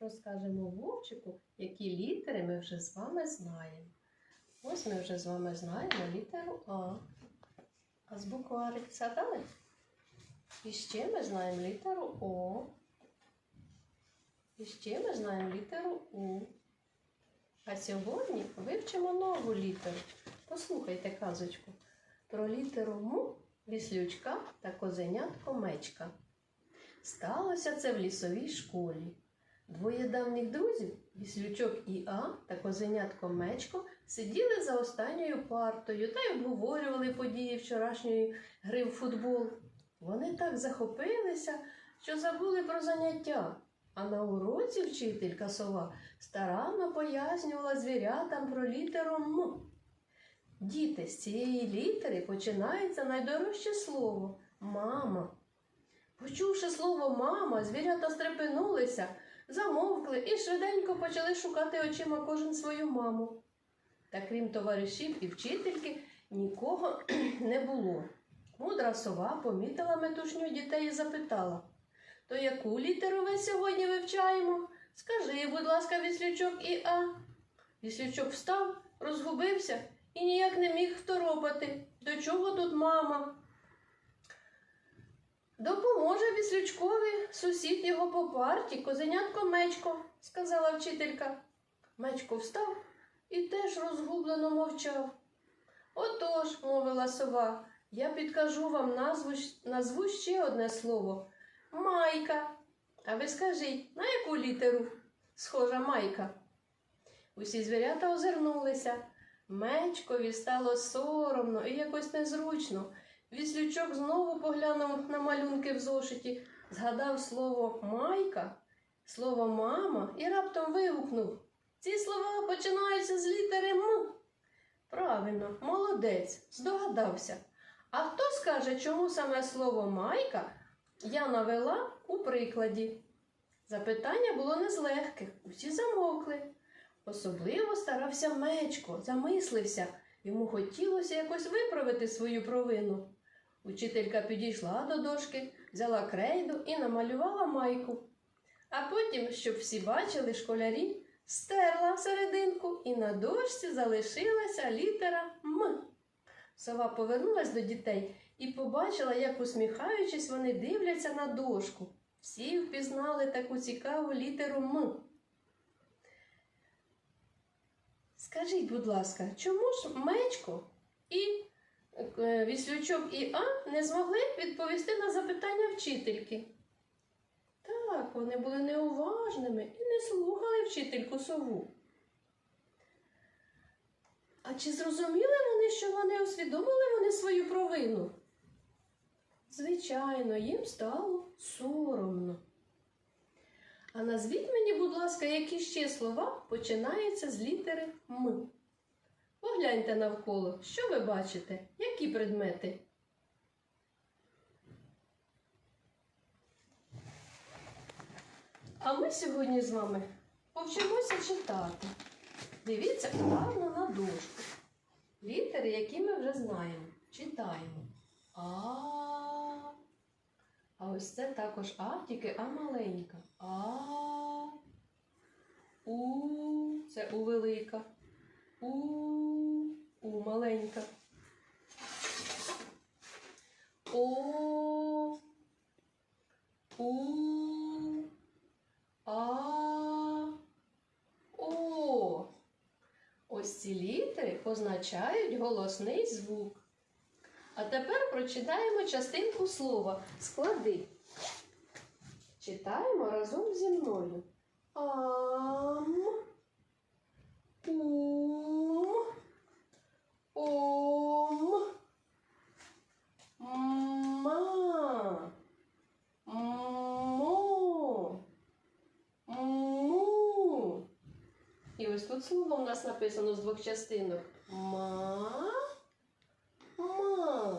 розкажемо Вовчику, які літери ми вже з вами знаємо. Ось ми вже з вами знаємо літеру А. А з букварик згадали? І ще ми знаємо літеру О. І ще ми знаємо літеру У. А сьогодні вивчимо нову літеру. Послухайте казочку про літеру М віслючка та козенятко мечка. Сталося це в лісовій школі. Двоє давніх друзів, віслючок і А та козенятко мечко, сиділи за останньою партою та й обговорювали події вчорашньої гри в футбол. Вони так захопилися, що забули про заняття. А на уроці вчителька сова старанно пояснювала звірятам про літеру М. Діти, з цієї літери починається найдорожче слово мама. Почувши слово мама, звірята стрепенулися, замовкли і швиденько почали шукати очима кожен свою маму. Та крім товаришів і вчительки, нікого не було. Мудра сова помітила метушню дітей і запитала То яку літеру ви сьогодні вивчаємо? Скажи, будь ласка, віслючок і А. Віслючок встав, розгубився і ніяк не міг второпати. До чого тут мама? Допоможе віслючкові сусід його по парті, козенятко Мечко, сказала вчителька. Мечко встав і теж розгублено мовчав. Отож, мовила сова, я підкажу вам назву, назву ще одне слово майка. А ви скажіть, на яку літеру схожа майка? Усі звірята озирнулися. Мечкові стало соромно і якось незручно. Віслючок знову поглянув на малюнки в зошиті, згадав слово майка, слово мама і раптом вигукнув. Ці слова починаються з літери М. Правильно, молодець, здогадався. А хто скаже, чому саме слово майка я навела у прикладі? Запитання було не з легких, усі замовкли. Особливо старався мечко, замислився. Йому хотілося якось виправити свою провину. Учителька підійшла до дошки, взяла крейду і намалювала майку. А потім, щоб всі бачили школярі, стерла серединку і на дошці залишилася літера М. Сова повернулась до дітей і побачила, як усміхаючись, вони дивляться на дошку. Всі впізнали таку цікаву літеру М. Скажіть, будь ласка, чому ж мечко і віслючок і А не змогли відповісти на запитання вчительки? Так, вони були неуважними і не слухали вчительку сову. А чи зрозуміли вони, що вони усвідомили вони свою провину? Звичайно, їм стало соромно. А назвіть мені, будь ласка, які ще слова починаються з літери М. Погляньте навколо, що ви бачите? Які предмети? А ми сьогодні з вами повчимося читати. Дивіться уважно на дошку. Літери, які ми вже знаємо. Читаємо. А. А ось це також А, тільки А маленька. А. У. Це У велика. У. У маленька. О. У. А. О. Ось ці літери позначають голосний звук. А тепер прочитаємо частинку слова склади. Читаємо разом зі мною. Ам. Ум. Ом. Ма. Мо. Му. Ось тут слово у нас написано з двох частинок. Ма. Ма.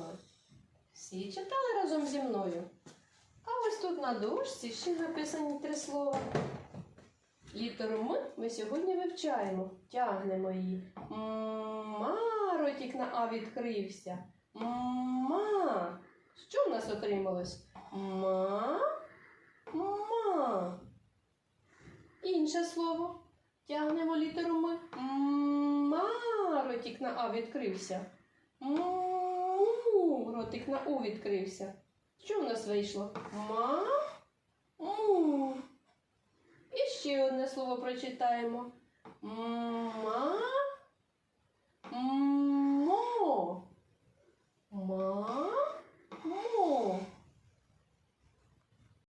Всі читали разом зі мною. А ось тут на дошці ще написані три слова. Літеру М ми сьогодні вивчаємо, тягнемо її. Ма, ротик на А відкрився. Ма. Що в нас отрималось? Ма. Ма. Інше слово. Тягнемо літеру ми-ма. Ротик на А відкрився. Му. Ротик на У відкрився. Що в нас вийшло? Ма. Му. І ще одне слово прочитаємо.